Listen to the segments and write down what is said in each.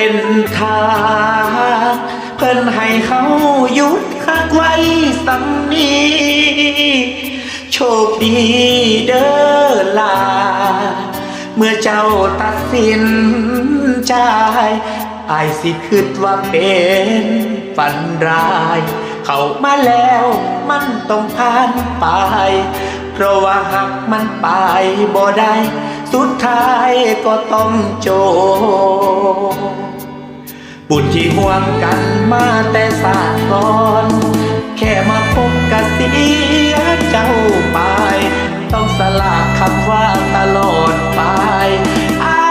ส้นทางเพิ่นให้เขาหยุดคักไว้สำนีโชคดีเด้อลา เมื่อเจ้าตัดสินใจอายสิคิดว่าเป็นฝันร้าย เข้ามาแล้วมันต้องผ่านไป เพราะว่าหักมันไปบ่ได้ สุดท้ายก็ต้องโจ บุญที่ห่วงกันมาแต่ศาสตร์ก่อน แค่มาพบกะเสียเจ้าไป ต้องสลากคำว่าตลอดไปอา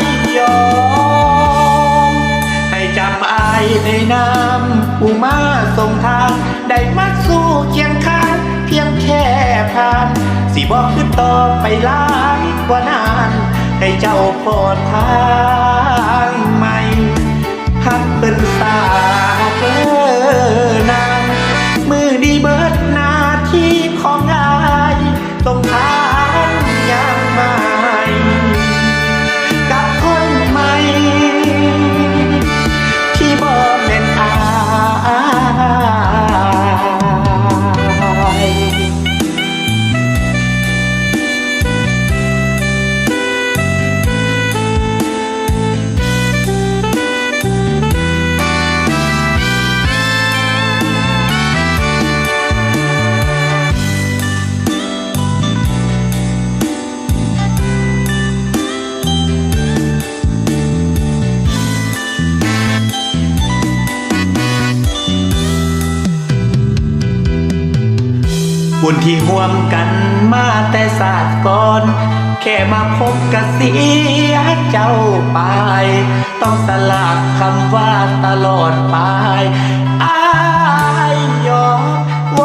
ยยอม ให้จำอายในน้ำผู้มาส่งทาง ได้มาสู้เคียงข้าง เพียงแค่ผ่าน สิบอกคือต่อไปหลายกว่านาน ให้เจ้าพอทาง เป็นสาเบุญที่ห่วมกันมาแต่ศาสตร์ก่อน แค่มาพบกะเสียเจ้าไป ต้องสลากคำว่าตลอดไปอายยอมว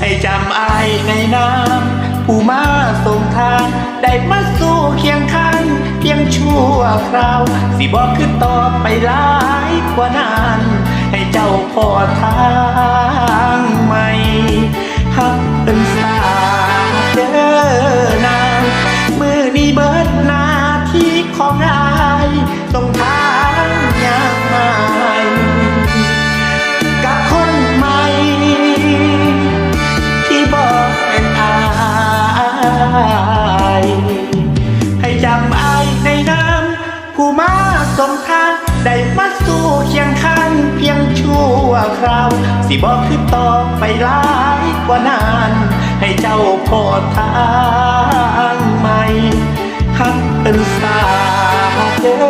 ให้จำอายในน้ำผู้มาส่งทางได้มาสู้เคียงข้าง เพียงชั่วคราว สิบอกคือต่อไปหลายกว่านานให้เจ้า พอทางใหม่หักเป็นสาเด้อนางมือนี้เบิดหนาที่ของอายส่งทางยังไงกับคนใหม่ ที่บอกเป็นอายให้จำอายในน้ำผู้มาส่งทา สู้เคียงข้างเพียงชั่วคราว สิบอกคือต่อไปหลายกว่านาน ให้เจ้าพอทางใหม่ฮักเป็นสาเ